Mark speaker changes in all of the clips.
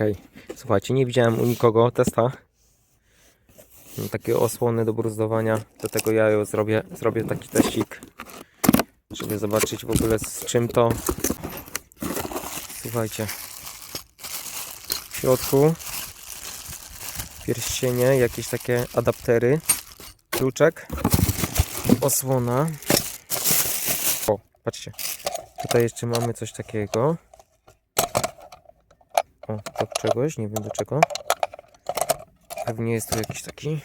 Speaker 1: Okej, słuchajcie, nie widziałem u nikogo testa. Mam takie osłony do bruzdowania, do tego ja zrobię, zrobię taki teścik, żeby zobaczyć w ogóle z czym to. Słuchajcie, w środku pierścienie, jakieś takie adaptery, kluczek, osłona. O, patrzcie, tutaj jeszcze mamy coś takiego. O, do czegoś, nie wiem do czego. Pewnie jest tu jakiś taki.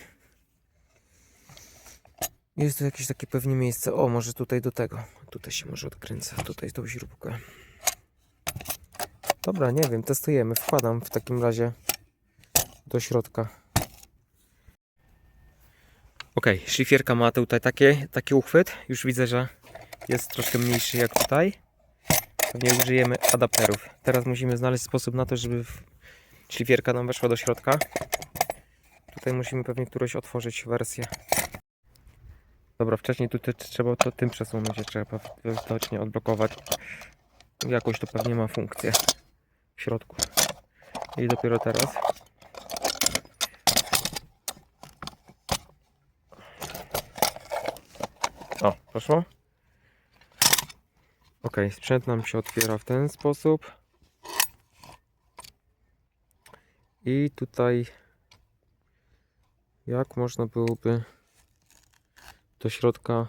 Speaker 1: Jest tu jakieś takie pewnie miejsce. O, może tutaj do tego. Tutaj się może odkręca. Tutaj tą śrubkę. Dobra, nie wiem, testujemy. Wkładam w takim razie do środka. Ok, szlifierka ma tutaj takie, taki uchwyt. Już widzę, że jest troszkę mniejszy jak tutaj. Pewnie użyjemy adapterów. Teraz musimy znaleźć sposób na to, żeby szlifierka nam weszła do środka. Tutaj musimy pewnie którąś otworzyć wersję. Dobra, wcześniej tutaj trzeba to tym przesunąć, trzeba widocznie odblokować. Jakoś to pewnie ma funkcję w środku. I dopiero teraz. O, poszło? Ok, sprzęt nam się otwiera w ten sposób. I tutaj jak można byłoby do środka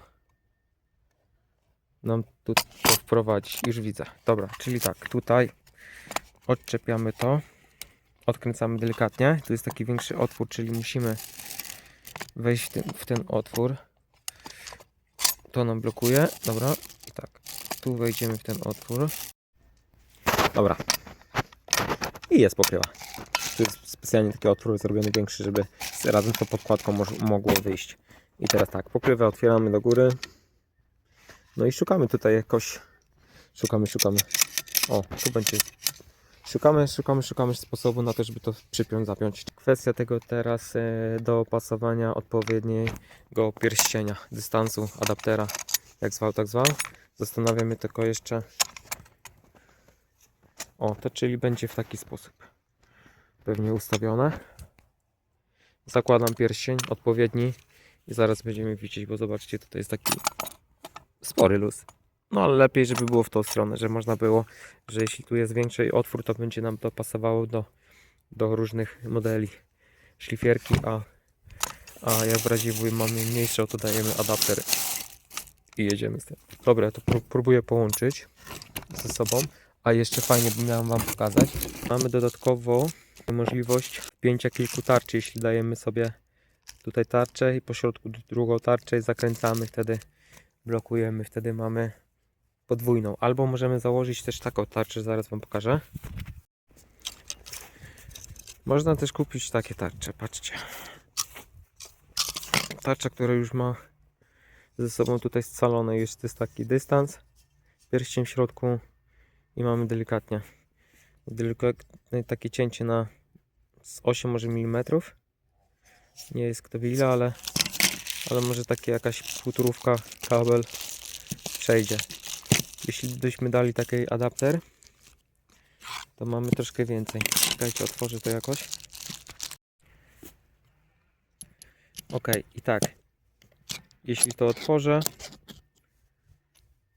Speaker 1: nam tu to wprowadzić? Już widzę. Dobra, czyli tak, tutaj odczepiamy to. Odkręcamy delikatnie. Tu jest taki większy otwór, czyli musimy wejść w ten, w ten otwór. To nam blokuje. Dobra. Tu wejdziemy w ten otwór. Dobra. I jest pokrywa. Tu jest specjalnie taki otwór zrobiony większy, żeby razem z tą podkładką mogło wyjść. I teraz tak, pokrywę otwieramy do góry. No i szukamy tutaj jakoś. Szukamy, szukamy. O, tu będzie. Szukamy, szukamy, szukamy sposobu na to, żeby to przypiąć, zapiąć. Kwestia tego teraz e, do opasowania odpowiedniego pierścienia, dystansu, adaptera, jak zwał, tak zwał. Zastanawiamy tylko jeszcze. O, to czyli będzie w taki sposób. Pewnie ustawione. Zakładam pierścień odpowiedni i zaraz będziemy widzieć, bo zobaczcie, tutaj jest taki spory luz. No ale lepiej, żeby było w tą stronę, że można było, że jeśli tu jest większy otwór, to będzie nam to pasowało do, do różnych modeli szlifierki, a, a jak w razie mamy mniejszą, to dajemy adapter i jedziemy z tym. Dobra, to pró- próbuję połączyć ze sobą. A jeszcze fajnie bym miał Wam pokazać. Mamy dodatkowo możliwość wpięcia kilku tarczy, jeśli dajemy sobie tutaj tarczę i po środku drugą tarczę i zakręcamy, wtedy blokujemy, wtedy mamy podwójną. Albo możemy założyć też taką tarczę, zaraz Wam pokażę. Można też kupić takie tarcze, patrzcie. Tarcza, która już ma ze sobą tutaj scalone, jest, to jest taki dystans, pierścień w środku i mamy delikatnie delikatne takie cięcie na z 8 może mm nie jest kto wie ile, ale ale może takie jakaś półtorówka kabel przejdzie. Jeśli byśmy dali taki adapter to mamy troszkę więcej. Czekajcie otworzę to jakoś. Ok i tak jeśli to otworzę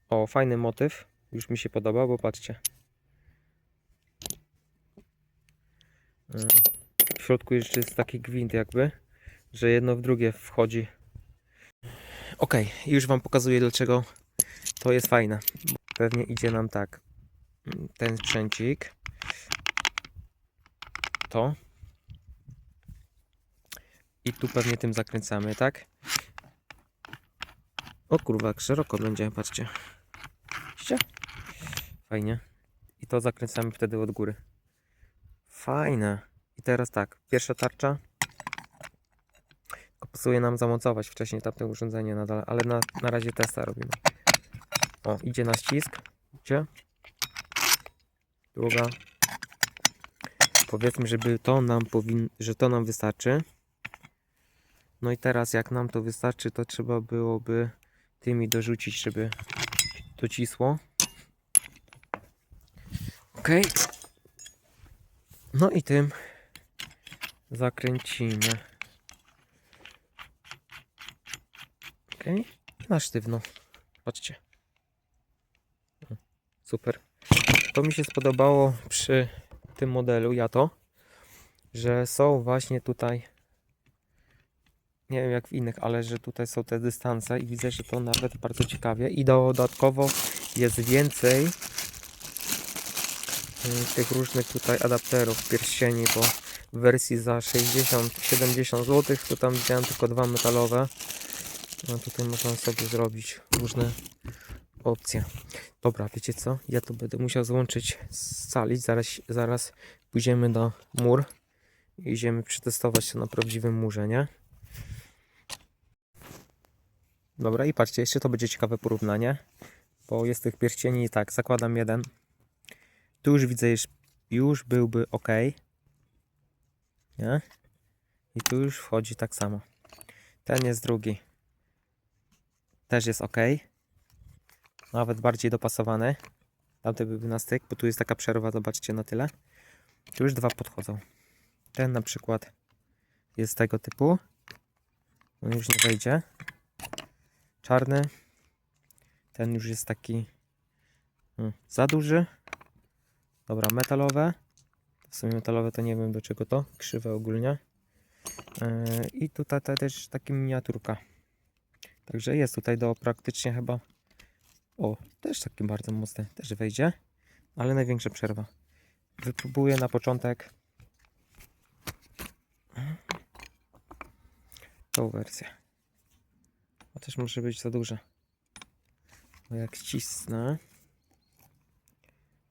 Speaker 1: o fajny motyw już mi się podoba, bo patrzcie Mm. W środku jeszcze jest taki gwint jakby, że jedno w drugie wchodzi. Ok, już Wam pokazuję dlaczego to jest fajne. Pewnie idzie nam tak. Ten sprzęcik. To. I tu pewnie tym zakręcamy, tak? O kurwa, szeroko będzie, patrzcie. Widzicie? Fajnie. I to zakręcamy wtedy od góry. Fajne. I teraz tak, pierwsza tarcza. Tylko pasuje nam zamocować wcześniej tamte urządzenie nadal, ale na, na razie testa robimy. O, idzie na ścisk. Idzie. Druga. Powiedzmy, żeby to nam powin... że to nam wystarczy. No i teraz jak nam to wystarczy, to trzeba byłoby tymi dorzucić, żeby docisło. Ok. No i tym zakręcimy. Ok, na sztywno. Patrzcie. Super. To mi się spodobało przy tym modelu, ja to, że są właśnie tutaj, nie wiem jak w innych, ale że tutaj są te dystanse i widzę, że to nawet bardzo ciekawie i dodatkowo jest więcej y, tych różnych tutaj adapterów pierścieni, bo w wersji za 60-70 zł to tam widziałem tylko dwa metalowe. No tutaj można sobie zrobić różne opcje. Dobra, wiecie co? Ja to będę musiał złączyć, scalić. Zaraz, zaraz pójdziemy do mur i idziemy przetestować to na prawdziwym murze, nie? Dobra, i patrzcie, jeszcze to będzie ciekawe porównanie, bo jest tych pierścieni, tak, zakładam jeden. Tu już widzę, już, już byłby ok. Nie? I tu już wchodzi tak samo. Ten jest drugi. Też jest ok. Nawet bardziej dopasowany. Tamten byłby na styk, bo tu jest taka przerwa, zobaczcie na tyle. Tu już dwa podchodzą. Ten na przykład jest tego typu. On już nie wejdzie. Czarny. Ten już jest taki hmm, za duży. Dobra, metalowe. W sumie metalowe to nie wiem do czego to. Krzywe ogólnie. Yy, I tutaj ta też taka miniaturka. Także jest tutaj do praktycznie chyba. O, też taki bardzo mocny. Też wejdzie. Ale największa przerwa. Wypróbuję na początek tą wersję. Też może być za duże. Bo jak ścisnę,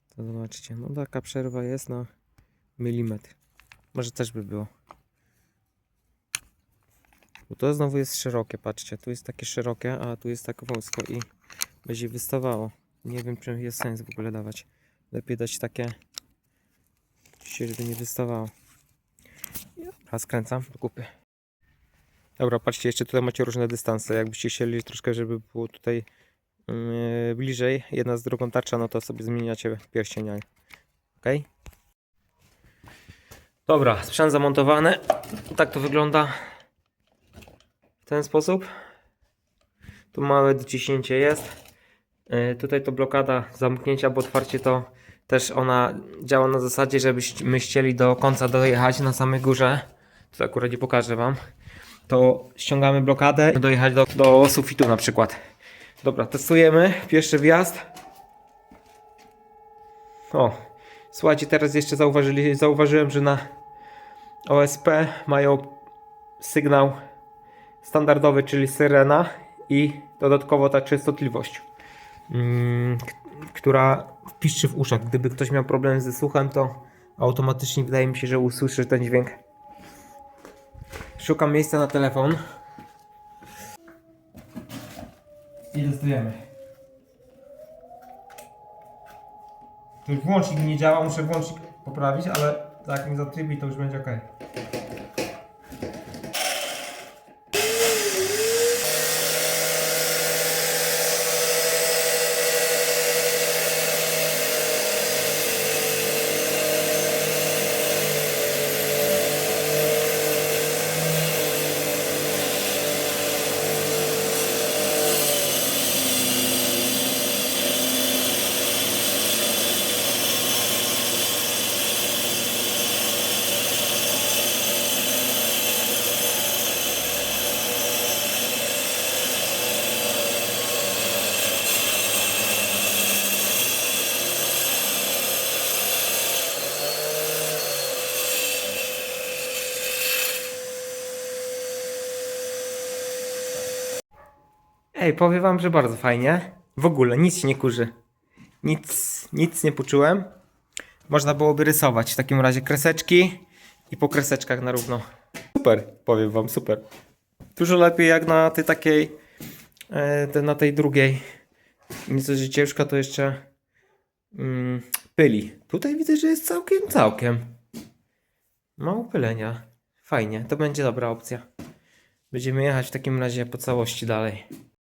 Speaker 1: to zobaczcie, no taka przerwa jest na milimetr. Może też by było. Bo to znowu jest szerokie, patrzcie, tu jest takie szerokie, a tu jest tak wąsko i będzie wystawało. Nie wiem, czy jest sens w ogóle dawać. Lepiej dać takie, żeby nie wystawało. Dobra, skręcam do kupy. Dobra, patrzcie, jeszcze tutaj macie różne dystanse. Jakbyście chcieli troszkę, żeby było tutaj yy, bliżej, jedna z drugą tarcza, no to sobie zmieniacie pierścienia. Ok? Dobra, sprzęt zamontowany. Tak to wygląda. W ten sposób. Tu małe dociśnięcie jest. Yy, tutaj to blokada zamknięcia, bo otwarcie to też ona działa na zasadzie, żebyśmy chcieli do końca dojechać na samej górze. To akurat nie pokażę wam to ściągamy blokadę i dojechać do, do sufitu na przykład. Dobra, testujemy. Pierwszy wjazd. O, słuchajcie, teraz jeszcze zauważyli, zauważyłem, że na OSP mają sygnał standardowy, czyli syrena i dodatkowo ta częstotliwość, mm, która piszczy w uszach. Gdyby ktoś miał problem ze słuchem, to automatycznie wydaje mi się, że usłyszy ten dźwięk. Szukam miejsca na telefon. I testujemy. Tu już włącznik nie działa, muszę włącznik poprawić, ale tak mi zatrybi, to już będzie ok. Ej, powiem wam, że bardzo fajnie. W ogóle nic się nie kurzy. Nic, nic nie poczułem. Można byłoby rysować w takim razie kreseczki i po kreseczkach na równo. Super, powiem wam, super. Dużo lepiej jak na tej takiej, e, na tej drugiej. Nie coś, że ciężko to jeszcze mm, pyli. Tutaj widzę, że jest całkiem, całkiem. Mało pylenia. Fajnie, to będzie dobra opcja. Będziemy jechać w takim razie po całości dalej.